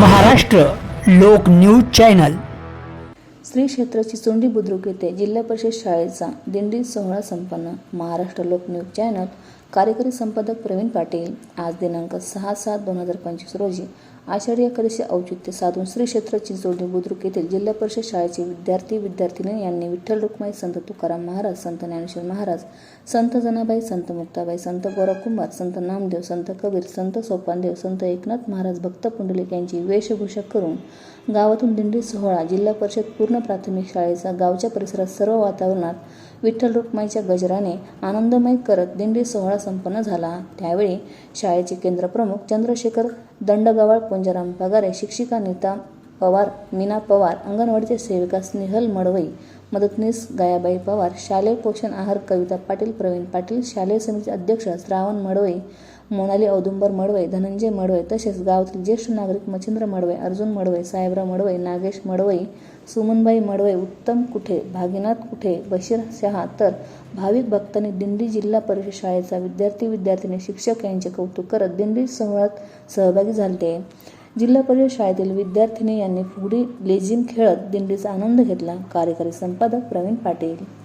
महाराष्ट्र लोक news channel. Shri क्षेत्र चिचोंडी बुद्रुक येथे जिल्हा परिषद शाळेचा दिंडी सोहळा संपन्न. महाराष्ट्र लोक न्यूज चॅनल. कार्यकारी संपादक प्रवीण पाटील आज दिनांक सहा सात दोन हजार पंचवीस रोजी आषाढी एकादशी औचित्य साधून श्री क्षेत्र चिचोंडी बुद्रुक येथील जिल्हा परिषद शाळेचे विद्यार्थी विद्यार्थिनी यांनी विठ्ठल रुक्माई संत तुकाराम महाराज संत ज्ञानेश्वर महाराज संत जनाबाई संत मुक्ताबाई संत गोरा कुंभार संत नामदेव संत कबीर संत सोपानदेव संत एकनाथ महाराज भक्त पुंडलिक यांची वेशभूषा करून गावातून दिंडी सोहळा जिल्हा परिषद पूर्ण प्राथमिक शाळेचा गावच्या परिसरात सर्व वातावरणात विठ्ठल रुक्माईच्या गजराने आनंदमय करत दिंडी सोहळा संपन्न झाला. त्यावेळी शाळेचे केंद्रप्रमुख चंद्रशेखर दंडगवाळ पंजाराम पगारे शिक्षिका नीता पवार मीना पवार अंगणवाडीच्या सेविका स्नेहल मडवई मदतनीस गायाबाई पवार शालेय पोषण आहार कविता पाटील प्रवीण पाटील शालेय समिती अध्यक्ष श्रावण मडवई मोनाली औदुंबर मडवई धनंजय मडवई तसेच गावातील ज्येष्ठ नागरिक मच्छिंद्र मडवई अर्जुन मडवई साहेबराव मडवई नागेश मडवई सुमनबाई मडवई उत्तम कुठे भागीनाथ कुठे बशीर शहा तर भाविक भक्तांनी दिंडी जिल्हा परिषद शाळेचा विद्यार्थी विद्यार्थिनी शिक्षक यांचे कौतुक करत दिंडी सोहळ्यात सहभागी झाले जिल्हा परिषद शाळेतील विद्यार्थिनी यांनी फुगडी लेझिम खेळत दिंडीचा आनंद घेतला. कार्यकारी संपादक प्रवीण पाटील.